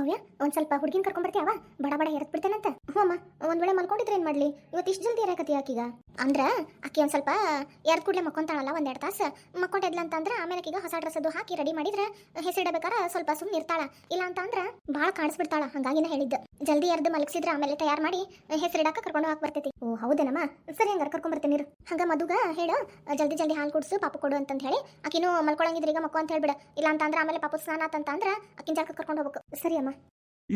ಭವ್ಯ, ಒಂದ್ ಸ್ವಲ್ಪ ಹುಡುಗಿನ ಕರ್ಕೊಂಡ್ಬರ್ತೀಯವ ಬಡ ಬಡ ಎರತ್ ಬಿಡ್ತೇನಂತ. ಹ್ಞೂ ಅಮ್ಮ, ಒಂದ್ ವೇಳೆ ಮಲ್ಕೊಂಡಿದ್ರೆ ಏನ್ ಮಾಡ್ಲಿ? ಇವತ್ತು ಇಷ್ಟ ಜಲ್ದಿ ಎರಕತಿ ಆಕೀಗ? ಅಂದ್ರ, ಆಕಿ ಒಂದ್ ಸ್ವಲ್ಪ ಎರಡ್ ಕೂಡಲೇ ಮಕ್ಕೊಂತಾಳಲ್ಲ ಒಂದ್ ಎರಡ್ ತಾಸು. ಅಂತ ಅಂದ್ರ ಆಮೇಲೆ ಈಗ ಹೊಸ ಡ್ರೆಸ್ ಅದು ಹಾಕಿ ರೆಡಿ ಮಾಡಿದ್ರೆ, ಹೆಸರಿಡಬೇಕಾರ ಸ್ವಲ್ಪ ಸುಮ್ಮನೆ ಇರ್ತಾಳ. ಇಲ್ಲ ಅಂತಂದ್ರ, ಬಾಳ ಕಾಣಿಸ್ಬಿಡ್ತಾಳ, ಹಂಗಾಗಿನ ಹೇಳಿದ್ದ. ಜಲ್ದಿ ಎರ್ದು ಮಲಗಿಸಿದ್ರೆ ಆಮೇಲೆ ತಯಾರು ಮಾಡಿ, ಹೆಸರಿಡಾಕ ಕರ್ಕೊಂಡು ಹೋಗಕ್ ಬರ್ತೈತಿ. ಓ, ಹೌದೇನಮ್ಮ? ಸರಿ ಹಂಗಾರ ಕರ್ಕೊಂಡ್ ಬರ್ತೀನಿ. ಹಂಗ ಮದುಗ ಹೇಳು, ಜಲ್ದಿ ಜಲ್ದಿ ಹಾಲು ಕುಡ್ಸು, ಪಾಪು ಕೊಡು ಅಂತ ಹೇಳಿ, ಆಕಿನೂ ಮಲ್ಕೊಳಂಗಿದ್ರೆ ಈಗ ಮಕ್ಕೋ ಅಂತ ಹೇಳ್ಬಿಡ. ಇಲ್ಲ ಅಂತ ಅಂದ್ರ ಆಮೇಲೆ ಪಾಪು ಸ್ನಾನ ಅಂತ ಅಂದ್ರ ಆಕಿನ ಜಾಗ ಕರ್ಕೊಂಡು ಹೋಗ್ಬೇಕು. ಸರಿ ಅಮ್ಮ.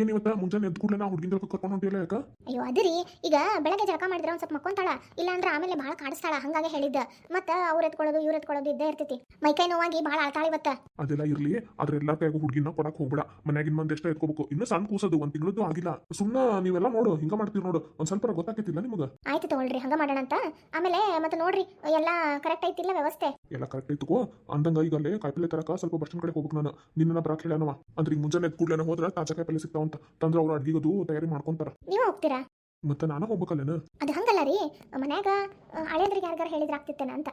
ಏನ್ ಇವತ್ತ ಮುಂಜಾನೆ ಎದ್ದು ಕೂಡಲೇ ನಾ ಹುಡುಗಿನ ಜೊತೆ ಕರ್ಕೊಂಡು ಹೊಂಟಿಲ್ಲ ಯಾಕ? ಅಯ್ಯೋ ಅದಿರಿ. ಈಗ ಬೆಳಗ್ಗೆ ಜಳಕ ಮಾಡಿದ್ರೆ ಒಂದ್ ಸ್ವಲ್ಪ ಮಕ್ಕೊಂತಾಳ. ಇಲ್ಲಾಂದ್ರೆ ಆಮೇಲೆ ಭಾಳ ಕಾಡಿಸ್ತಾಳ. ಹಂಗಾಗಿ ಹೇಳಿದ್ದ. ಮತ್ತ ಅವ್ರ ಎತ್ಕೊಳ್ಳೋದು ಇವ್ರ ಎತ್ಕೊಳ್ಳೋದು ಇದ್ದೇ ಇರ್ತೈತಿ. ಮೈಕೈ ನೋವಾಗಿ ಭಾಳ ಆಳ್ತಾಳ ಇವತ್ತ. ಅದೆಲ್ಲ ಇರ್ಲಿ ಆದ್ರೆ ಎಲ್ಲಾ ಕೈಗೂ ಹುಡುಗಿನ ಕೊಡಕ್ ಹೋಗ್ಬೇಡ. ಮನ್ಯಾಗಿನ ಮಂದಿ ಎಷ್ಟ ಎತ್ಕೋಬೇಕು. ಇನ್ನು ಸಣ್ಣ ಕೂಸದು ಒಂದ್ ತಿಂಗಳದ್ದು ಆಗಿಲ್ಲ. ಸುಮ್ನ ನೀವೆಲ್ಲ ನೋಡು ಹಿಂಗ ಮಾಡ್ತೀರಿ ನೋಡು. ಒಂದ್ ಸ್ವಲ್ಪ ಗೊತ್ತಾಕೈತಿಲ್ಲ ನಿಮಗ? ಆಯ್ತು ತಗೊಳ್ರಿ ಹಂಗ ಮಾಡೋಣ ಅಂತ. ಆಮೇಲೆ ಮತ್ತೆ ನೋಡ್ರಿ ಎಲ್ಲ ಕರೆಕ್ಟ್ ಐತಿಲ್ಲ ವ್ಯವಸ್ಥೆ? ಎಲ್ಲ ಕರೆಕ್ಟ್ ಐತಕೋ ಅಂದಂಗ ಈಗ ಅಲ್ಲೇ ಕಾಯಿಪಲ್ಲೆ ತರಕ ಸ್ವಲ್ಪ ಬಸ್ ಕಡೆ ಹೋಗ್ಬೇಕು ನಾನು. ನಿನ್ನ ಬರಕ್ ಹೇಳನವ ಅಂದ್ರೆ ಈಗ ಮುಂಜಾನೆ ಎದ್ದು ಕೂಡಲೇ ಹೋದ್ರೆ ತಾಜಾ ಕಾಯಿಪಲ್ಲೆ ಸಿಗ್ತಾವಂತ ತಂದ್ರೆ ಅವ್ರು ಅಡ್ಗಿಗದು ತಯಾರಿ ಮಾಡ್ಕೊಂತಾರ. ನೀವು ಹೋಗ್ತೀರಾ? ಮತ್ತೆ ನಾನು ಹೋಗ್ಬೇಕಲ್ಲೇನ? ಅದು ಹಂಗಲ್ಲ ರೀ. ಮನ್ಯಾಗ ಹಳೇದ್ರಿಗೆ ಯಾರಿಗಾರ ಹೇಳಿದ್ರೆ ಆಗ್ತಿತ್ತೇನ ಅಂತ.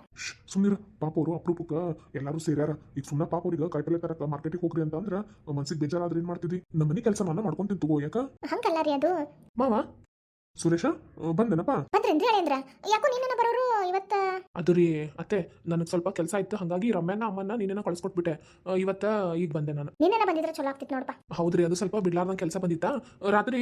ಸುಮ್ನಿರ. ಪಾಪ ಅವರು ಅಪರೂಪಕ್ಕ ಎಲ್ಲಾರು ಸೇರ್ಯಾರ. ಈಗ ಸುಮ್ಮನೆ ಪಾಪ ಅವ್ರಿಗೆ ಕಾಯಿಪಲ್ಲೆ ತರಕ ಮಾರ್ಕೆಟಿಗೆ ಹೋಗ್ರಿ ಅಂತ ಅಂದ್ರ ಮನ್ಸಿಗೆ ಬೇಜಾರಾದ್ರೆ ಏನ್ ಮಾಡ್ತಿದ್ವಿ ನಮ್ಮ ಮನೆ ಕೆಲಸ ನಾನು ಮಾಡ್ಕೊಂತೀನಿ ತಗೋ ಯಾಕ? ಹಂಗಲ್ಲ ರೀ ಅದು. ಮಾವ? ಸುರೇಶ ಬಂದನಪ್ಪ? ಬಂದೆನಪ್ಪ ಬಂದ್ರೇನ್ರಿ ಹಳೇಂದ್ರ ಯಾಕೋ ನಿನ್ನ ಬರೋರು ಇವತ್ತ ಅದು ರೀ ಅತ್ತೆ ನನಗೆ ಸ್ವಲ್ಪ ಕೆಲಸ ಇತ್ತು ಹಾಗಾಗಿ ರಮ್ಯಾನ ಅಮ್ಮನ್ನ ನೀನೇನ ಕಳ್ಸ್ಕೊಟ್ಬಿಟ್ಟೆ. ಇವತ್ತ ಈಗ ಬಂದೆ ನಾನು. ನಿನ್ನೆನ ಬಂದಿದ್ರೆ ಚಲೋ ಆಗ್ತಿತ್ತು ನೋಡಪ್ಪ. ಹೌದ್ರಿ ಅದು ಸ್ವಲ್ಪ ಬಿಡ್ಲಾರ್ದಂಗ ಕೆಲಸ ಬಂದಿತ್ತ? ರಾತ್ರಿ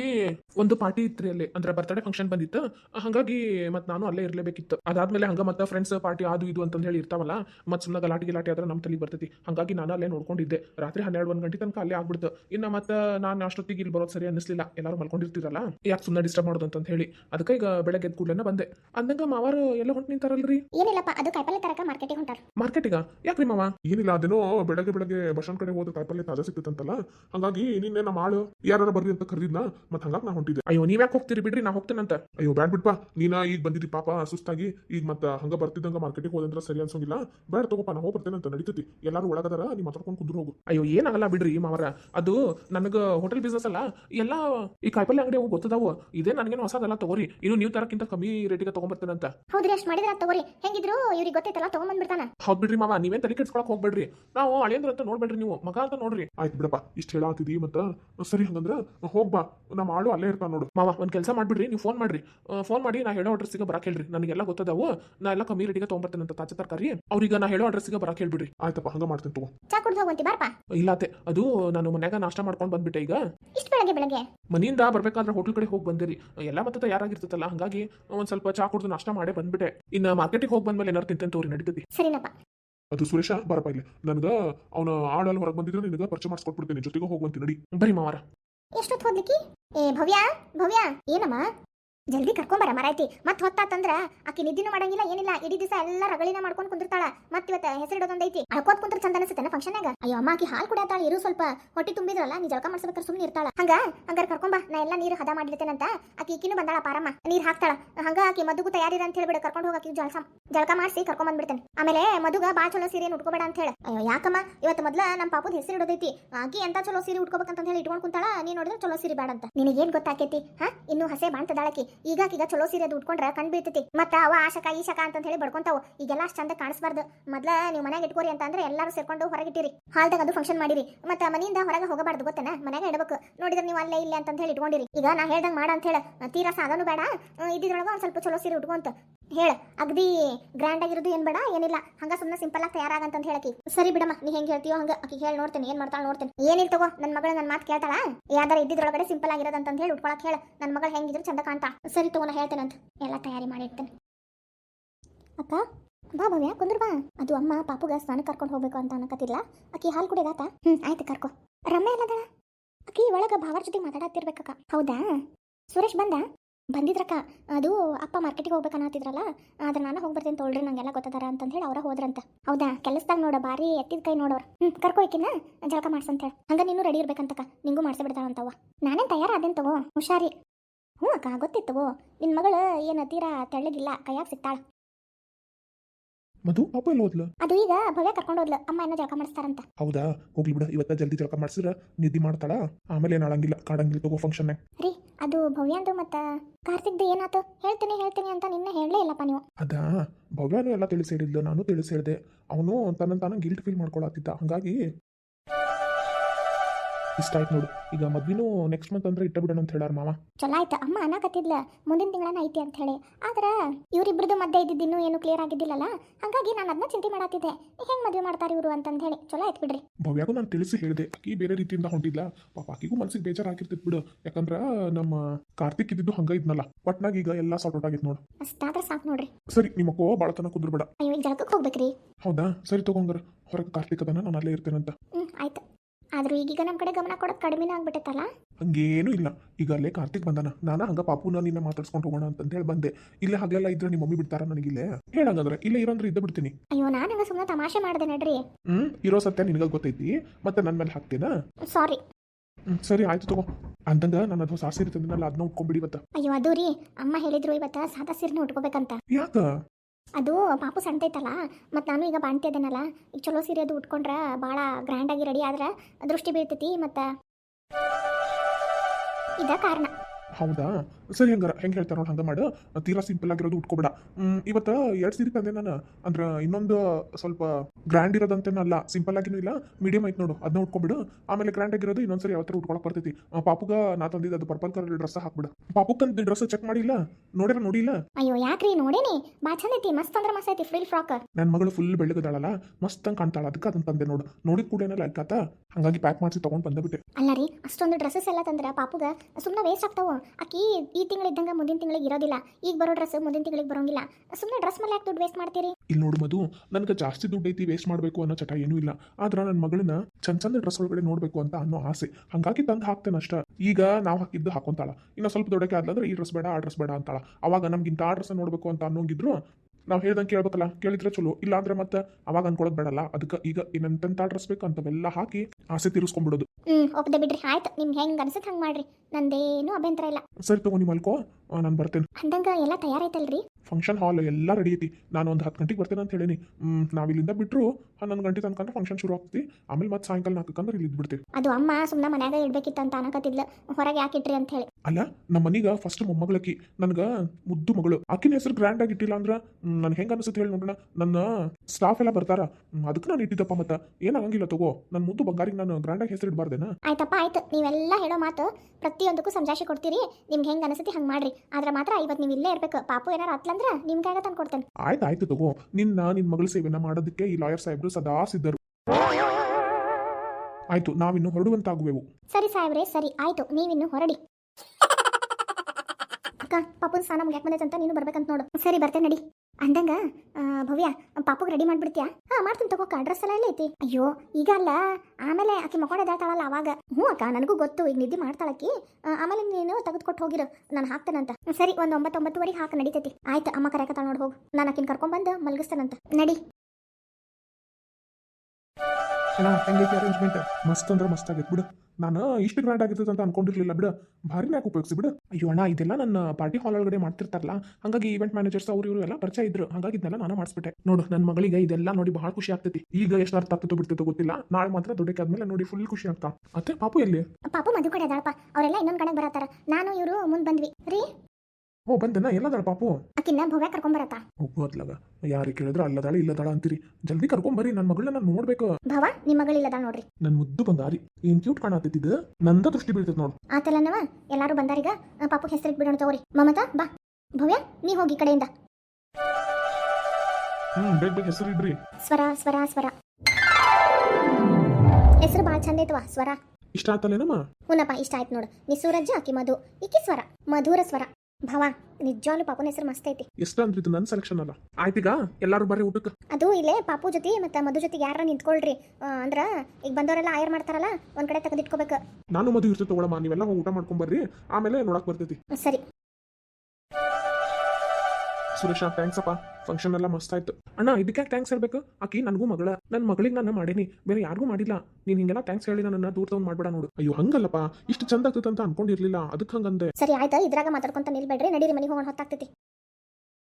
ಒಂದು ಪಾರ್ಟಿ ಇತ್ತು ಅಲ್ಲಿ ಅಂದ್ರೆ ಬರ್ತ್ಡೇ ಫಂಕ್ಷನ್ ಬಂದಿತ್ತು. ಹಾಗಾಗಿ ಮತ್ತೆ ನಾನು ಅಲ್ಲೇ ಇರಲೇಬೇಕಿತ್ತು. ಅದಾದ್ಮೇಲೆ ಹಂಗ ಮತ್ತೆ ಫ್ರೆಂಡ್ಸ್ ಪಾರ್ಟಿ ಅದು ಇದು ಅಂತ ಹೇಳಿ ಇರ್ತಾವಲ್ಲ ಮತ್ತೆ ಸುಮ್ಮನೆ ಗಲಾಟಿ ಗಲಾಟಿ ಆದ್ರೆ ನಮ್ಮ ತಲೆ ಬರ್ತೈತಿ. ಹಾಗಾಗಿ ನಾನು ಅಲ್ಲೇ ನೋಡ್ಕೊಂಡಿದ್ದೆ. ರಾತ್ರಿ ಹನ್ನೆರಡು ಒಂದು ಗಂಟೆ ತನಕ ಅಲ್ಲೇ ಆಗ್ಬಿಡ್ತು. ಇನ್ನ ಮತ್ತೆ ನಾನು ಅಷ್ಟೊತ್ತಿಗೆ ಇಲ್ಲಿ ಬರೋದು ಸರಿ ಅನ್ನಿಸ್ಲಿಲ್ಲ. ಎಲ್ಲರೂ ಮಲ್ಕೊಂಡಿರ್ತೀರಲ್ಲ? ಯಾಕೆ ಸುಮ್ಮನೆ ಡಿಸ್ಟರ್ಬ್ ಮಾಡೋದು ಅಂತ ಹೇಳಿ ಅದಕ್ಕೆ ಈಗ ಬೆಳಗ್ಗೆ ಎದ್ದ ಕೂಡಲೇ ಬಂದೆ. ಅಂದಂಗ ಮಾವಾರು ಎಲ್ಲ ಹೊಂಟು ನಿಂತಾರಲ್ರಿ? ಏನಿಲ್ಲಪ್ಪ ಅದು ಕಾಯಿಪಲ್ಲೆ ತರಕ ಮಾರ್ಕೆಟಿಗೆ ಹೊಂಟಾರ. ಮಾರ್ಕೆಟಿಗ ಯಾಕ್ರಿ ಮಾವ? ಏನಿಲ್ಲ ಅದೇನೋ ಬೆಳಗ್ಗೆ ಬೆಳಗ್ಗೆ ಬಸ್ ಕಡೆ ಹೋದ ಕಾಯಿಪಲ್ಲೆ ತಾಜಾ ಸಿಕ್ತಂತಲ್ಲ ಹಾಗಾಗಿ ನಿನ್ನೆ ನಮ್ಮ ಆಳು ಯಾರು ಬರ್ರಿ ಅಂತ ಕರೆದಿದ್ನ ಮತ್ತೆ ಹಂಗಾಗಿ ನಾ ಹೊಂಟಿದ್ದೆ. ಅಯ್ಯೋ ನೀವ್ ಯಾಕೆ ಹೋಗ್ತೀರಿ ಬಿಡ್ರಿ ನಾ ಹೋಗ್ತೇನಂತ ಅಯ್ಯೋ ಬ್ಯಾಡ್ ಬಿಡ್ಪಾ ನೀನ ಈಗ ಬಂದಿದ್ದಿ ಪಾಪ ಸುಸ್ತಾಗಿ ಈಗ ಮತ್ತೆ ಹಂಗ ಬರ್ತಿದ್ದಂಗ ಮಾರ್ಕೆಟಿಗೆ ಹೋದಂದ್ರ ಸರಿ ಅನ್ಸೋಂಗಿಲ್ಲ. ಬ್ಯಾಡ್ ತಗೋಪ ನಾ ಹೋಗ್ಬರ್ತೇನೆ ಅಂತ ನಡೀತೈತಿ. ಎಲ್ಲಾರು ಒಳಗದಾರ ನೀ ಮಾತಾಡ್ಕೊಂಡು ಕುಂದ್ರು ಹೋಗು. ಅಯ್ಯೋ ಏನಾಗಲ್ಲ ಬಿಡ್ರಿ ಮಾವರ. ಅದು ನನಗ ಹೋಟೆಲ್ ಬಿಸ್ನೆಸ್ ಅಲ್ಲ ಎಲ್ಲ ಈ ಕಾಯಿಪಲ್ಲೆ ಅಂಗಡಿ ಹೋಗಿ ಗೊತ್ತದಾವು. ಇದೇ ನನಗೇನು ಹೊಸದಲ್ಲ ತಗೋರಿ. ಇನ್ನು ನೀವು ತರಕ್ಕಿಂತ ಕಮ್ಮಿ ರೇಟಿಗೆ ತಗೊಂಬರ್ತೇನಂತ ಹೌದ್ರಿ ಅಷ್ಟು ಮಾಡಿದ್ರೆ ತಗೋರಿ. ಹೆಂಗಿದ್ರು ಇವ್ರಿಗೆ ಗೊತ್ತೈತಲ್ಲ ತಗೊಂಬಂದ್ಬಿಡ್ತಾನ. ಹೌದ್ ಬಿಡ್ರಿ ಮಾವ ನೀವೇನ್ ತಲೆ ಕೆಡ್ಸ್ಕೊಳಕ್ ಹೋಗ್ಬೇಡ್ರಿ. ನಾವು ಅಳಿಯಂದ್ರ ಅಂತ ನೋಡ್ಬೇಡ್ರಿ ನೀವು. ಮಗ ಅಂತ ನೋಡ್ರಿ. ಆಯ್ತು ಬಿಡಪ್ಪ ಇಷ್ಟು ಹೇಳಾತಿದಿ ಮತ್ತ ಸರಿ ಹಂಗಂದ್ರ ಹೋಗ್ಬಾ ನಮ್ಮ ಆಳು ಅಲ್ಲೇ ಇರ್ತಾನ ನೋಡು. ಮಾವ ಒಂದ್ ಕೆಲಸ ಮಾಡ್ಬಿಡ್ರಿ ನೀವು ಫೋನ್ ಮಾಡ್ರಿ. ಫೋನ್ ಮಾಡಿ ನಾ ಹೇಳೋ ಅಡ್ರೆಸ್ಸಿಗೆ ಬರಕ್ ಹೇಳ್ರಿ. ನನಗೆಲ್ಲ ಗೊತ್ತದವು. ನಾ ಎಲ್ಲ ಕಮ್ಮಿ ರೇಟಿಗೆ ತಗೊಂಬರ್ತೇನಂತ ತಾಜಾ ತರಕಾರಿ. ಅವ್ರಿಗೆ ನಾ ಹೇಳೋ ಅಡ್ರೆಸ್ಸಿಗೆ ಬರಕ್ ಹೇಳ್ಬಿಡ್ರಿ. ಆಯ್ತಪ್ಪ ಹಂಗ ಮಾಡ್ತೀನಿ ತಗೋ. ಚಾ ಕುಡ್ದು ಹೋಗಂತಿ ಬಾರಪ್ಪ. ಇಲ್ಲಾತೆ ಅದು ನಾನು ಮನ್ಯಾಗ ನಾಷ್ಟ ಮಾಡ್ಕೊಂಡು ಬಂದ್ಬಿಟ್ಟೆ ಈಗ. ಇಷ್ಟು ಬೆಳಗ್ಗೆ ಬೆಳಗ್ಗೆ. ಮನೆಯಿಂದ ಬರ್ಬೇಕಾದ್ರೆ ಹೋಟೆಲ್ ಕಡೆ ಹೋಗಿ ಬಂದಿರಿ. ಎಲ್ಲ ಮತ್ತೆ ತಯಾರಾಗಿರ್ತೈತಲ್ಲ ಹಂಗಾಗಿ ಒಂದ್ ಸ್ವಲ್ಪ ಚಾ ಕುಡ್ದು ನಾಷ್ಟ ಮಾಡೇ ಬಂದ್ಬಿಟ್ಟೆ. ಇನ್ನ ಮಾರ್ಕೆಟಿಗೆ ಹೋಗಿ ಬಂದ್ಮೇಲೆ ಏನಾರು ತಿಂತೇನೆ ತೋರಿ ನಡೀತದೆ ಸರಿನಪ್ಪ. ಅದು ಸುರೇಶ ಬರಪ್ಪ ಇಲ್ಲಿ ನನಗ ಅವನ ಆಡಲ್ಲಿ ಹೊರಗೆ ಬಂದಿದ್ರೆ ನಿನಗ ಪರಿಚಯ ಮಾಡಿಸ್ಕೊಟ್ಬಿಡ್ತೀನಿ. ಜೊತೆಗೆ ಹೋಗುವಂತಿ ನಡಿ. ಬರೀ ಮಾವಾರ. ಎಷ್ಟೊತ್ತು ಹೋದ್ಲಿಕ್ಕಿ? ಏ ಭವ್ಯ ಭವ್ಯ ಏನಮ್ಮ? ಜಲ್ದಿ ಕರ್ಕೊಂಬರ ಮರಾಯ್ತಿ. ಮತ್ತೆ ಹೊತ್ತಾತಂದ್ರ ಆಕಿ ನಿದ್ದಿನೂ ಮಾಡಂಗಿಲ್ಲ, ಏನಿಲ್ಲ, ಇಡೀ ದಿವಸ ಎಲ್ಲ ರಗಳಿನ ಮಾಡ್ಕೊಂಡು ಕುಂದಿರ್ತಾಳ. ಮತ್ ಇವತ್ತ ಹೆಸರಿಡೋದೊಂದೈತಿ ಅಳ್ಕೋತ್ ಕುಂತ್ರ ಚಂದ ಅನಿಸುತ್ತೆ ಫಂಕ್ಷನಾಗ ಅಯ್ಯೋ, ಅಮ್ಮ ಆಕಿ ಹಾಲು ಕುಡಿಯತ್ತಾಳ ಇರು ಸ್ವಲ್ಪ. ಹೊಟ್ಟಿ ತುಂಬಿದ್ರಲ್ಲ, ನೀ ಜಳಕ ಮಾಡ್ಸ್ಬೇಕಾರೆ ಸುಮ್ಮನೆ ಇರ್ತಾಳ. ಹಂಗ, ಹಂಗಾರ ಕರ್ಕೊಂಬ, ನಾ ಎಲ್ಲ ನೀರು ಹದ ಮಾಡಿರ್ತೇನಂತ. ಆಕಿ ಈಕಿನೂ ಬಂದಾಳ ಪಾರಮ್ಮ. ನೀರ್ ಹಾಕ್ತಾಳ. ಹಂಗ ಆಕಿ ಮದುಗು ತಯಾರಿರ ಅಂತ ಹೇಳ್ಬಿಡ, ಕರ್ಕೊಂಡು ಹೋಗಿ ಆಕಿ ಜಳಕ ಜಳಕ ಮಾಡಿಸಿ ಕರ್ಕೊಂಡ್ ಬಂದ್ಬಿಡ್ತೇನೆ. ಆಮೇಲೆ ಮದುಗ ಬಾ ಚಲೋ ಸೀರೆ ಉಟ್ಕೋಬೇಡ ಅಂತ ಹೇಳ. ಅಯ್ಯೋ, ಯಾಕಮ್ಮ? ಇವತ್ತು ಮೊದ್ಲ ನಮ್ಮ ಪಾಪದ ಹೆಸರು ಇಡೋದೈತಿ. ಆಕಿ ಎಂತ ಚಲೋ ಸೀರೆ ಉಟ್ಕೋಬೇಕಂತ ಹೇಳಿ ಇಟ್ಕೊಂಡ್ ಕುಂತಾಳ, ನೀ ನೋಡಿದ್ರೆ ಚಲೋ ಸೀರೆ ಬೇಡ ಅಂತ ನಿನಗೇನ್ ಗೊತ್ತಾಕೈತಿ? ಹಾ? ಇನ್ನು ಹಸೆ ಬಾಣ್ತದಾಳಕಿ ಈಗ ಈಗ ಚಲೋ ಸೀರೆ ಅದು ಉಟ್ಕೊಂಡ್ರ ಕಣ್ ಬೀಳ್ತೈತಿ. ಮತ್ತ ಅವ ಆ ಶಕ, ಈ ಶಕ ಅಂತ ಹೇಳಿ ಬಡ್ಕೊಂತಾವು. ಈಗೆಲ್ಲ ಎಲ್ಲಾ ಚಂದ ಕಾಣಿಸ್ಬಾರ್ದು. ಮೊದ್ಲ ನೀವು ಮನೆಗೆ ಇಟ್ಕೋರಿ ಅಂತ ಅಂದ್ರೆ ಎಲ್ಲಾರು ಸೇರ್ಕೊಂಡು ಹೊರಗಿಟ್ಟಿರಿ ಹಾಲ್ದಾಗ ಅದು ಫಂಕ್ಷನ್ ಮಾಡಿರಿ. ಮತ್ತ ಮನೆಯಿಂದ ಹೊರಗೆ ಹೋಗಬಾರ್ದು ಗೊತ್ತೇನ? ಮನೆಗೆ ಇಡಬೇಕು. ನೋಡಿದ್ರೆ ನೀವು ಅಲ್ಲೇ ಇಲ್ಲೇ ಅಂತ ಹೇಳಿ ಇಟ್ಕೊಂಡಿರಿ. ಈಗ ನಾ ಹೇಳ್ದಂಗ್ ಮಾಡ ಅಂತ ಹೇಳ. ತೀರಾ ಸಾಗನು ಬೇಡ. ಇದ್ರೊಳಗ ಒಂದ್ ಸ್ವಲ್ಪ ಚಲೋ ಸೀರೆ ಉಟ್ಕೊಂತ. ಹೇಳ, ಅಗದಿ ಗ್ರ್ಯಾಂಡ್ ಆಗಿರೋದು ಏನ್ ಬೇಡ, ಏನಿಲ್ಲ. ಹಂಗ ಸುಮ್ಮನೆ ಸಿಂಪಲ್ ಆಗಿ ತಯಾರಾಗಂತ ಹೇಳಕಿ. ಸರಿ ಬಿಡಮ್ಮ, ನೀ ಹೆಂಗ್ ಹೇಳ್ತೀಯೋ ಹಂಗ. ಅಕ್ಕಿ ಹೇಳಿ ನೋಡ್ತೇನೆ, ಏನ್ ಮಾಡ್ತಾಳ ನೋಡ್ತೇನೆ. ಏನಿಲ್ಲ ತಗೋ ನನ್ನ ಮಗಳ ನನ್ನ ಮಾತು ಕೇಳ್ತಾಳ? ಯಾವ್ದಾರ ಇದ್ದಿದ್ರೊಳಗಡೆ ಸಿಂಪಲ್ ಆಗಿರೋದಂತ ಹೇಳಿ ಉಟ್ಕೊಳಕ್ ಹೇಳ. ನನ್ನ ಮಗಳು ಹೆಂಗಿದ್ರು ಚಂದ ಕಾಣ್ತಾ ಸರಿ ತಗೋ, ನಾ ಹೇಳ್ತೇನೆ ಅಂತ. ಎಲ್ಲ ತಯಾರಿ ಮಾಡಿ ಇಡ್ತೇನೆ. ಅಕ್ಕ ಬಾ ಭವ್ಯ, ಕುಂದ್ರ ಬಾ. ಅದು ಅಮ್ಮ ಪಾಪುಗ ಸ್ನಾನ ಕರ್ಕೊಂಡು ಹೋಗ್ಬೇಕು ಅಂತ ಅನ್ನಕತ್ತಿಲ್ಲ ಅಕ್ಕಿ ಹಾಲು ಕುಡಿದಾತ? ಹ್ಮ್, ಆಯ್ತು ಕರ್ಕೊ. ರಮ್ಯ ಎಲ್ಲದಳ? ಅಕ್ಕಿ ಒಳಗ ಭಾವರ್ ಜೊತೆ ಮಾತಾಡತ್ತಿರ್ಬೇಕಕ್ಕ. ಹೌದಾ? ಸುರೇಶ್ ಬಂದ? ಬಂದಿದ್ರಕ್ಕ. ಅದು ಅಪ್ಪ ಮಾರ್ಕೆಟಿಗೆ ಹೋಗ್ಬೇಕನ್ನತ್ತಿದ್ರಲ್ಲ ಆದ್ರೆ ನಾನು ಹೋಗಿ ಬರ್ತೀನಿ ತೋಳ್ರಿ, ನಂಗೆಲ್ಲ ಗೊತ್ತದಾರ ಹೇಳಿ ಅವ್ರ ಹೋದ್ರಂತ. ಹೌದಾ? ಕೆಲಸದಾಗ ನೋಡ ಬಾರಿ ಎತ್ತಿದ ಕೈ ನೋಡೋರು. ಹ್ಮ್ ಕರ್ಕೊಯ್ಕಿನ ಜಳಕ ಮಾಡ್ಸಂತ ಹೇಳಿ. ಹಂಗ ನೀನು ರೆಡಿ ಇರ್ಬೇಕಂತಕ್ಕ. ನಿಂಗೂ ಮಾಡ್ಸಿ ನಾನೇ ನಾನೇನ್ ತಯಾರಾದೇನ್ ತಗೋ? ಹುಷಾರಿ. ಹ್ಞೂ ಅಕ್ಕ, ಗೊತ್ತಿತ್ತು ನಿನ್ನ ನಿನ್ ಮಗಳು ಏನು ತೀರಾ ತೆಳ್ಳಗಿಲ್ಲ, ಕೈಯಾಗ ಸಿಗ್ತಾಳ. ಮಧು ಪಾಪ ಎಲ್ಲ ಹೋದ್ಲು? ಅದು ಈಗ ಭವ್ಯ ಕರ್ಕೊಂಡು ಹೋದ್ಲು. ಅಮ್ಮ ಏನೋ ಜಳಕ ಮಾಡಿಸ್ತಾರಂತ. ಹೌದಾ? ಹೋಗ್ಲಿ ಬಿಡ ಇವತ್ತ ಜಲ್ದಿ ಜಳಕ ಮಾಡಿಸಿದ್ರ ನಿದ್ದಿ ಮಾಡ್ತಾಳ? ಆಮೇಲೆ ಏನು ಆಳಂಗಿಲ್ಲ ಕಾಡಂಗಿಲ್ಲ ತಗೋ ಫಂಕ್ಷನ್ ರೀ ಅದು ಭವ್ಯಾಂದು ಮತ್ತ ಕಾರ್ತಿಕ್ದು ಏನಾತು? ಹೇಳ್ತೀನಿ ಹೇಳ್ತೀನಿ ಅಂತ ನಿನ್ನ ಹೇಳಲೇ ಇಲ್ಲಪ್ಪ ನೀವು. ಅದಾ? ಭವ್ಯನೂ ಎಲ್ಲ ತಿಳಿಸಿ ಹೇಳಿದ್ಲು ನಾನು ತಿಳಿಸಿ ಹೇಳಿದೆ ಅವನು ತನ್ನ ತಾನ ಗಿಲ್ಟ್ ಫೀಲ್ ಮಾಡ್ಕೊಳತ್ತಿದ್ದ. ಹಂಗಾಗಿ ಇಷ್ಟ ಆಯ್ತು ನೋಡು. ಈಗ ಮದ್ವಿನೂ ನೆಕ್ಸ್ಟ್ ಮಂತ್ ಅಂದ್ರೆ ಇಟ್ಟ ಬಿಡೋಣ ಅಂತ ಹೇಳಾರ ಮಾವ. ಚಲೋ ಆಯ್ತು? ಅಮ್ಮ ಅನ್ನಕತ್ತಿದ್ಲ ಮುಂದಿನ ತಿಂಗಳನ್ನ ಐತಿ ಅಂತ ಹೇಳಿ. ಆದ್ರ ಇವ್ರಿಬ್ರದ್ದು ಮಧ್ಯೆ ಇದ್ದಿದ್ದು ಇನ್ನೂ ಏನು ಕ್ಲಿಯರ್ ಆಗಿದ್ದಿಲ್ಲಲ್ಲ? ಹಾಗಾಗಿ ನಾನು ಅದನ್ನ ಚಿಂತೆ ಮಾಡತ್ತಿದ್ದೆ ಹೆಂಗ್ ಮದುವೆ ಮಾಡ್ತಾರೆ ಇವರು ಅಂತ ಹೇಳಿ. ಚಲೋ ಆಯ್ತು ಬಿಡ್ರಿ. ಭವ್ಯಾಗೂ ನಾನು ತಿಳಿಸಿ ಹೇಳಿದೆ. ಆಕಿ ಬೇರೆ ರೀತಿಯಿಂದ ಹೊಂಟಿದ್ಲ. ಪಾಪ ಆಕಿಗೂ ಮನ್ಸಿಗೆ ಬೇಜಾರಾಗಿರ್ತಿತ್ತು ಬಿಡು. ಯಾಕಂದ್ರ ನಮ್ಮ ಕಾರ್ತಿಕ್ ಇದ್ದಿದ್ದು ಹಂಗ ಇದ್ನಲ್ಲ. ಒಟ್ನಾಗ ಈಗ ಎಲ್ಲ ಸಾರ್ಟ್ ಔಟ್ ಆಗಿತ್ತು ನೋಡು. ಅಷ್ಟಾದ್ರೆ ಸಾಕು ನೋಡ್ರಿ. ಸರಿ ನಿಮ್ಮ ಕೋ ಬಾಳತನ ಕುಂದ್ರಬೇಡ. ಅಯ್ಯೋ ಈಗ ಜಳಕಕ್ಕೆ ಹೋಗ್ಬೇಕ್ರಿ. ಹೌದಾ? ಸರಿ ತಗೊಂಡ್ರ ಹೊರಗೆ ಕಾರ್ತಿಕ್ ಅದನ್ನ ನಾನು ಅಲ್ಲೇ ಇರ್ತೇನಂತ. ಹ್ಮ್ ಆಯ್ತು. ಆದ್ರೂ ಈಗೀಗ ನಮ್ಮ ಕಡೆ ಗಮನ ಕೊಡೋದು ಕಡಿಮೆನೇ ಆಗ್ಬಿಟ್ಟೈತಲ್ಲ? ಹಂಗೇನು ಇಲ್ಲ. ಈಗ ಅಲ್ಲೇ ಕಾರ್ತಿಕ್ ಬಂದಾನ. ನಾನು ಹಂಗ ಪಾಪುನ ನಿನ್ನ ಮಾತಾಡ್ಸ್ಕೊಂಡು ಹೋಗೋಣ ಅಂತ ಹೇಳಿ ಬಂದೆ. ಇಲ್ಲೇ ಹಗಲೆಲ್ಲ ಇದ್ರೆ ನಿಮ್ಮ ಮಮ್ಮಿ ಬಿಡ್ತಾರ ನನಗಿಲ್ಲೇ? ಹೇಳಂಗಂದ್ರೆ ಇಲ್ಲ ಇರೋಂದ್ರೆ ಇದ್ದ ಬಿಡ್ತೀನಿ. ಅಯ್ಯೋ ನಾನು ಹಂಗ ಸುಮ್ಮನೆ ತಮಾಷೆ ಮಾಡಿದೆ ನಡ್ರಿ. ಹ್ಮ್ ಇರೋ ಸತ್ಯ ನಿನಗ ಗೊತ್ತೈತಿ ಮತ್ತೆ ನನ್ನ ಮೇಲೆ ಹಾಕ್ತೇನಾ? ಸಾರಿ. ಹ್ಮ್ ಸರಿ ಆಯ್ತು ತಗೋ. ಅಂದಂಗ ನನ್ನ ಅದು ಸಾಸಿ ಇರ್ತದಲ್ಲ ಅದನ್ನ ಉಟ್ಕೊಂಡ್ಬಿಡಿ ಇವತ್ತ. ಅಯ್ಯೋ ಅದು ರೀ. ಅಮ್ಮ ಹೇಳಿದ್ರು ಇವತ್ತ ಸಾದಾ ಸೀರೆನ ಉಟ್ಕೋಬೇಕಂತ. ಯಾಕ? ಅದು ಪಾಪು ಸಣ್ತೈತಲ್ಲ ಮತ್ತು ನಾನು ಈಗ ಬಾಣ್ತಿ ಅದನ್ನಲ್ಲ ಈಗ ಚಲೋ ಸೀರೆ ಅದು ಉಟ್ಕೊಂಡ್ರೆ ಭಾಳ ಗ್ರ್ಯಾಂಡಾಗಿ ರೆಡಿ ಆದ್ರೆ ದೃಷ್ಟಿ ಬೀಳ್ತೈತಿ ಮತ್ತು ಇದ ಕಾರಣ. ಹೌದಾ? ಸರಿ ಹಂಗಾರ ಹೆಂಗೆ ಹೇಳ್ತಾರ ನೋಡಿ ಹಂಗ ಮಾಡು. ತೀರಾ ಸಿಂಪಲ್ ಆಗಿರೋದು ಉಟ್ಕೋಬೇಡ. ಇವತ್ತು ಎರಡು ಸೀರೆ ತಂದೆ ನಾನು. ಅಂದ್ರ ಇನ್ನೊಂದು ಸ್ವಲ್ಪ ಗ್ರ್ಯಾಂಡ್ ಇರೋದಂತೇನಲ್ಲ ಸಿಂಪಲ್ ಆಗಿನೂ ಇಲ್ಲ ಮೀಡಿಯಂ ಐತೆ ನೋಡು ಅದನ್ನ ಉಟ್ಕೊಂಡ್ಬಿಡು ಆಮೇಲೆ ಗ್ರ್ಯಾಂಡ್ ಆಗಿರೋದು ಇನ್ನೊಂದ್ಸರಿ ಯಾವತ್ತರ ಉಟ್ಕೊಳಕ್ ಬರ್ತೈತಿ. ಪಾಪುಗ ನಾ ತಂದಿದ್ದು ಅದು ಪರ್ಪಲ್ ಕಲರ್ ಡ್ರೆಸ್ ಹಾಕ್ಬಿಡು. ಪಾಪುಕ್ಕಂತ ಡ್ರೆಸ್ ಚೆಕ್ ಮಾಡಿಲ್ಲ? ನೋಡ್ಯಾರ ನೋಡಿಲ್ಲ? ಅಯ್ಯೋ ಯಾಕ್ರಿ ನೋಡೇನಿ? ಬಾ ಚಂದ ಐತಿ ಮಸ್ತ್ ಅಂದ್ರೆ ಮಸ್ತ್ ಐತಿ ಫ್ರಿಲ್ ಫ್ರಾಕ್ ನನ್ನ ಮಗಳು ಫುಲ್ ಬೆಳಗದಾಳಲ್ಲ ಮಸ್ತ್ ಹಂಗೆ ಕಾಣ್ತಾಳ ಅದಕ್ಕೆ ಅದನ್ನ ತಂದೆ ನೋಡು. ನೋಡಿದ ಕೂಡ ಏನಲ್ಲ ಆಯ್ತಾತ ಹಂಗಾಗಿ ಪ್ಯಾಕ್ ಮಾಡಿಸಿ ತಗೊಂಡ್ ಬಂದ್ಬಿಟ್ಟೆ. ಅಲ್ಲ ರೀ ಅಷ್ಟೊಂದು ಡ್ರೆಸ್ಸಸ್ ಎಲ್ಲ ತಂದ್ರೆ ಪಾಪುಗ ಸುಮ್ಮನೆ ವೇಸ್ಟ್ ಆಗ್ತಾವ. ಆಕಿ ಈ ತಿಂಗಳಿದ್ದಂಗೆ ಮುಂದಿನ ತಿಂಗಳಿಗೆ ಇರೋದಿಲ್ಲ. ಈಗ ಬರೋ ಡ್ರೆಸ್ ಮುಂದಿನ ತಿಂಗಳಿಗೆ ಬರೋಂಗಿಲ್ಲ. ಸುಮ್ಮನೆ ಡ್ರೆಸ್ ಮೇಲೆ ಯಾಕೆ ದುಡ್ಡು ವೇಸ್ಟ್ ಮಾಡ್ತೀರಿ? ಇಲ್ಲಿ ನೋಡು ಮದು ನನಗೆ ಜಾಸ್ತಿ ದುಡ್ಡು ಐತಿ ವೇಸ್ಟ್ ಮಾಡಬೇಕು ಅನ್ನೋ ಚಟ ಏನೂ ಇಲ್ಲ. ಆದ್ರೆ ನನ್ನ ಮಗಳನ್ನ ಚಂದ ಚಂದ ಡ್ರೆಸ್ ಒಳಗಡೆ ನೋಡಬೇಕು ಅಂತ ಅನ್ನೋ ಆಸೆ. ಹಂಗಾಗಿ ತಂದು ಹಾಕ್ತೇನೆ ಅಷ್ಟ. ಈಗ ನಾವು ಹಾಕಿದ್ದು ಹಾಕೊಂತಾಳ. ಇನ್ನು ಸ್ವಲ್ಪ ದೊಡ್ಡಕ್ಕೆ ಆದ್ರೆ ಈ ಡ್ರೆಸ್ ಬೇಡ, ಆ ಡ್ರೆಸ್ ಬೇಡ ಅಂತಾಳ. ಅವಾಗ ನಮ್ಗಿಂತ ಆ ಡ್ರೆಸ್ ನೋಡಬೇಕು ಅಂತ ಅನ್ನೋಂಗಿದ್ರು, ನಾವು ಹೇಳ್ದಂಗೆ ಕೇಳ್ಬೇಕಲ್ಲ. ಕೇಳಿದ್ರೆ ಚಲೋ. ಇಲ್ಲ ಅಂದ್ರೆ ಮತ್ತೆ ಅವಾಗ ಅನ್ಕೊಳ್ಳೋದು ಬೇಡಲ್ಲ. ಅದಕ್ಕೆ ಈಗ ಏನಂತ ಡ್ರೆಸ್ ಬೇಕು ಅಂತವೆಲ್ಲ ಹಾಕಿ ಆಸೆ ತೀರಿಸ್ಕೊಂಡ್ಬಿಡೋದು. ಹ್ಞೂ ಒಪ್ಪದೆ ಬಿಡ್ರಿ. ಆಯ್ತು ನಿಮ್ಗೆ ಹೆಂಗೆ ಅನ್ಸುತ್ತೆ ಹಂಗೆ ಮಾಡ್ರಿ. ನಂದೇನು ಅಭ್ಯಂತರ ಇಲ್ಲ. ಸರಿ ತಗೋ ನೀವು ಮಲ್ಕೋ. ನಾನು ಬರ್ತೇನೆ. ಅಂದಂಗ ಎಲ್ಲ ತಯಾರೈತಲ್ರಿ ಫಂಕ್ಷನ್ ಹಾಲ್ ಎಲ್ಲ ರೆಡಿ ಐತಿ. ನಾನು ಒಂದು ಹತ್ತು ಗಂಟೆಗೆ ಬರ್ತೇನೆ ಅಂತ ಹೇಳೀನಿ. ನಾವು ಇಲ್ಲಿಂದ ಬಿಟ್ಟರು ಹನ್ನೊಂದು ಗಂಟೆ ತನಕ ಫಂಕ್ಷನ್ ಶುರು ಆಗ್ತಿ ಆಮೇಲೆ ಮತ್ತೆ ಸಾಯಂಕಾಲ ನಾಲ್ಕಕ್ಕಂದ್ರೆ ಇಲ್ಲಿ ಇದ್ಬಿಡ್ತೀವಿ ಅದು ಅಮ್ಮ ಸುಮ್ಮನೆ ಮನ್ಯಾಗ ಇಡ್ಬೇಕಿತ್ತು ಅಂತ ಅನ್ನಕತ್ತಿದ್ಲು ಹೊರಗೆ ಯಾಕೆ ಇಟ್ರಿ ಅಂತ ಹೇಳಿ. ಅಲ್ಲ ನಮ್ಮ ಮನೀಗ ಫಸ್ಟ್ ಮೊಮ್ಮಗಳಕಿ ನನಗೆ ಮುದ್ದು ಮಗಳು. ಆಕಿನ ಹೆಸರು ಗ್ರ್ಯಾಂಡ್ ಆಗಿ ಇಟ್ಟಿಲ್ಲ ಅಂದ್ರೆ ನನ್ ಹೆಂಗ ಅನಿಸುತ್ತೆ ಹೇಳಿ ನೋಡೋಣ. ನನ್ನ ಸ್ಟಾಫ್ ಎಲ್ಲ ಬರ್ತಾರ. ಅದಕ್ಕೆ ನಾನು ಇಟ್ಟಿದ್ದಪ್ಪ ಮತ್ತೆ. ಏನಾಗಂಗಿಲ್ಲ ತಗೋ. ನನ್ನ ಮುದ್ದು ಬಂಗಾರಿಗೆ ನಾನು ಗ್ರ್ಯಾಂಡ್ ಆಗಿ ಹೆಸರು ಇಡಬಾರ್ದೇನಾ? ಆಯ್ತಪ್ಪ ಆಯ್ತು. ನೀವೆಲ್ಲ ಹೇಳೋ ಮಾತು ಪ್ರತಿಯೊಂದಕ್ಕೂ ಸಂಜಾಷೆ ಕೊಡ್ತೀರಿ. ನಿಮ್ಗೆ ಹೆಂಗೆ ಅನಿಸುತ್ತೆ ಹಂಗೆ ಮಾಡ್ರಿ. ಆದ್ರೆ ಮಾತ್ರ ಇವತ್ತು ನೀವು ಇಲ್ಲೇ ಇರ್ಬೇಕು. ಪಾಪು ಏನಾರು ಅತ್ಲಂದ್ರೆ ನಿಮ್ಗೆ ಕೈಗೆ ತಂದು ಕೊಡ್ತೇನೆ. ಆಯ್ತು ಆಯ್ತು ತಗೋ. ನಿನ್ನ ನಿನ್ನ ಮಗಳ ಸೇವೆನ ಮಾಡೋದಕ್ಕೆ ಈ ಲಾಯರ್ ಸಾಹೇಬ್ರು ಸದಾ ಸಿದ್ಧರು. ಆಯ್ತು ನಾವಿನ್ನು ಹೊರಡುವಂತಾಗುವೆವು. ಸರಿ ಸಾಹೇಬ್ರೆ ಸರಿ ಆಯ್ತು. ನೀವಿನ್ನು ಹೊರಡಿ. ಅಕ್ಕ ಪಪ್ಪನ್ ಸ್ನಾನ ಮುಗ್ಯಾಕ್ ಬಂದೈತೆ ಅಂತ ನೀನು ಬರ್ಬೇಕಂತ ನೋಡು. ಸರಿ ಬರ್ತೇನೆ ನಡಿ. ಅಂದಂಗ ಭವ್ಯ ಪಾಪಗೆ ರೆಡಿ ಮಾಡ್ಬಿಡ್ತೀಯಾ? ಹಾ ಮಾಡ್ತೀನಿ ತಗೋಕ ಅಡ್ರೆಸ್ ಎಲ್ಲ ಐತಿ ಅಯ್ಯೋ ಈಗ ಅಲ್ಲ ಆಮೇಲೆ ಆಕೆ ಮಕ್ಕಳ ಎದ್ದಾಳ್ತಾಳಲ್ಲ ಅವಾಗ. ಹ್ಞೂ ಅಕ್ಕ ನನಗೂ ಗೊತ್ತು ಈಗ ನಿದ್ದೆ ಮಾಡ್ತಾಳಕಿ ಆ, ಆಮೇಲೆ ನೀನು ತೆಗೆದುಕೊಟ್ಟು ಹೋಗಿರು ನಾನು ಹಾಕ್ತೇನಂತ ಸರಿ ಒಂದು ಒಂಬತ್ತೊಂಬತ್ತುವರೆಗೆ ಹಾಕಿ ನಡಿತೈತಿ. ಆಯ್ತು ಅಮ್ಮ ಕರೆಕತ್ತಾಳ ನೋಡಿ ಹೋಗು. ನಾನು ಆಕಿನ ಕರ್ಕೊಂಡ್ಬಂದು ಮಲಗಿಸ್ತೇನಂತ. ನಡಿ. ಅಣ್ಣ ಹೆಂಗೈತಿ ಅರೇಂಜ್ಮೆಂಟ್ ಮಸ್ತ್ ಅಂದ್ರೆ ಮಸ್ತ್ ಆಗೈತೆ ಬಿಡು. ನಾನು ಇಷ್ಟು ಗ್ರ್ಯಾಂಡ್ ಆಗಿರ್ತದೆ ಅಂತ ಅನ್ಕೊಂಡಿರ್ಲಿಲ್ಲ ಬಿಡು. ಭಾರಿ ಯಾಕೆ ಉಪಯೋಗಿಸಿ ಬಿಡು. ಅಯ್ಯೋ ಅಣ್ಣ, ಇದೆಲ್ಲ ನನ್ನ ಪಾರ್ಟಿ ಹಾಲ್ ಒಳಗಡೆ ಮಾಡ್ತಿರ್ತಾರಲ್ಲ, ಹಾಗಾಗಿ ಈವೆಂಟ್ ಮ್ಯಾನೇಜರ್ಸ್ ಅವ್ರು ಇವರು ಎಲ್ಲ ಪರಿಚಯ ಇದ್ರು. ಹಾಗಾಗಿ ಇದನ್ನೆಲ್ಲ ನಾನು ಮಾಡಿಸ್ಬಿಟ್ಟೆ. ನೋಡು ನನ್ನ ಮಗಳಿಗೆ ಇದೆಲ್ಲ ನೋಡಿ ಬಹಳ ಖುಷಿ ಆಗ್ತೈತಿ. ಈಗ ಎಷ್ಟು ಅರ್ಥ ಆಗ್ತೈತೋ ಬಿಡ್ತೈತೋ ಗೊತ್ತಿಲ್ಲ. ನಾಳೆ ಮಾತ್ರ ದೊಡ್ಡಕ್ಕೆ ಆದ್ಮೇಲೆ ನೋಡಿ ಫುಲ್ ಖುಷಿ ಆಗ್ತಾ. ಮತ್ತೆ ಪಾಪು ಎಲ್ಲಿ? ಪಾಪು ಮದುವೆ ಕಡೆ ಅವರೆಲ್ಲ ಇನ್ನೊಂದು ಕಡೆ ಬರತ್ತಾರ ನಾನು, ಇವರು ಮುಂದ್ ಬಂದ್ವಿ. ರೀ? ಓ ಬಂದನ? ಎಲ್ಲದಾಳ ಪಾಪು? ಆಕಿನ್ನ ಭವ್ಯ ಕರ್ಕೊಂಬರತ್ತ? ಹೋಗೋದ್ಲಾಗ ಯಾರಿಗೆ ಕೇಳಿದ್ರು ಅಲ್ಲದಾಳ ಇಲ್ಲದಾಳ ಅಂತೀರಿ. ಜಲ್ದಿ ಕರ್ಕೊಂಬರಿ ನನ್ನ ಮಗಳನ್ನ ನಾನು ನೋಡ್ಬೇಕು. ಭವ ನಿಮ್ಮ ಮಗಳಿಲ್ಲದ ನೋಡ್ರಿ. ನನ್ನ ಮುದ್ದು ಬಂದಾರಿ. ಏನ್ ಕ್ಯೂಟ್ ಕಾಣತ್ತಿದ್ದು ನಂದ ದೃಷ್ಟಿ ಬೀಳ್ತದ ನೋಡು. ಆತಲ್ಲನವ ಎಲ್ಲಾರು ಬಂದಾರಿಗ? ಪಾಪು ಹೆಸರಿಗೆ ಬಿಡೋಣ ತಗೋರಿ. ಮಮತಾ ಬಾ. ಭವ್ಯ ನೀ ಹೋಗಿ ಈ ಕಡೆಯಿಂದ. ಹ್ಮ್ ಬೇಗ ಬೇಗ ಹೆಸರು ಇಡ್ರಿ. ಸ್ವರ ಸ್ವರ ಸ್ವರ. ಹೆಸರು ಭಾಳ ಚಂದ ಐತವಾ ಸ್ವರ. ಇಷ್ಟ ಆತಲ್ಲೇನಮ್ಮ ಹೂನಪ್ಪ ಇಷ್ಟ ಆಯ್ತು ನೋಡು. ನೀ ಸೂರಜ್ ಆಕಿ ಮಧು. ಇಕ್ಕಿ ಸ್ವರ. ಮಧುರ ಸ್ವರ. ಭವ ನಿಜವಾಗ್ಲೂ ಪಾಪನ ಹೆಸರು ಮಸ್ತ್ ಐತಿ. ಎಷ್ಟ ಅಂದ್ರೆ ಇದು ನನ್ನ ಸೆಲೆಕ್ಷನ್ ಅಲ್ಲ? ಆಯ್ತೀಗ ಎಲ್ಲಾರು ಬರ್ರಿ ಊಟಕ್ಕೆ. ಅದು ಇಲ್ಲೇ ಪಾಪು ಜೊತೆ ಮತ್ತೆ ಮಧು ಜೊತೆಗೆ ಯಾರ ನಿಂತ್ಕೊಳ್ರಿ. ಆ, ಅಂದ್ರ ಈಗ ಬಂದವರೆಲ್ಲ ಆಯರ್ ಮಾಡ್ತಾರಲ್ಲ ಒಂದ್ ಕಡೆ ತೆಗೆದಿಟ್ಕೋಬೇಕು. ನಾನು ಮದುವೆ ಇರ್ತೈತೆ ತಗೊಳಮ್ಮ ನೀವೆಲ್ಲ ಹೋಗಿ ಊಟ ಮಾಡ್ಕೊಂಡ್ ಬರ್ರಿ. ಆಮೇಲೆ ನೋಡಕ್ ಬರ್ತೈತಿ. ಸರಿ. ಸುರೇಶ ಥ್ಯಾಂಕ್ಸ್ ಅಪ್ಪ. ಫಂಕ್ಷನ್ ಎಲ್ಲ ಮಸ್ತ್ ಆಯ್ತು. ಅಣ್ಣ, ಇದಕ್ಕೆ ಥ್ಯಾಂಕ್ಸ್ ಹೇಳ್ಬೇಕು? ಆಕಿ ನನಗೂ ಮಗಳ. ನನ್ನ ಮಗಳಿಗೆ ನಾನು ಮಾಡೇನಿ. ಬೇರೆ ಯಾರಿಗೂ ಮಾಡಿಲ್ಲ. ನೀನು ಹಿಂಗೆಲ್ಲ ಥ್ಯಾಂಕ್ಸ್ ಹೇಳಿ ನನ್ನ ದೂರ ತಗೊಂಡ್ ಮಾಡ್ಬೇಡ ನೋಡು. ಅಯ್ಯೋ, ಹಂಗಲ್ಲಪ್ಪ. ಇಷ್ಟು ಚಂದ ಅಂತ ಅನ್ಕೊಂಡಿರ್ಲಿಲ್ಲ. ಅದಕ್ಕೆ ಹಂಗಂದೆ. ಸರಿ, ಆಯ್ತಾ. ಇದ್ರಾಗ ಮಾತಾಡ್ಕೊಂತ ನಿಲ್ಬೇಡ್ರಿ. ನಡೀರಿ, ಮನೆಗೆ ಹೋಗೋಣ. ಹೊತ್ತಾಗ್ತೈತಿ.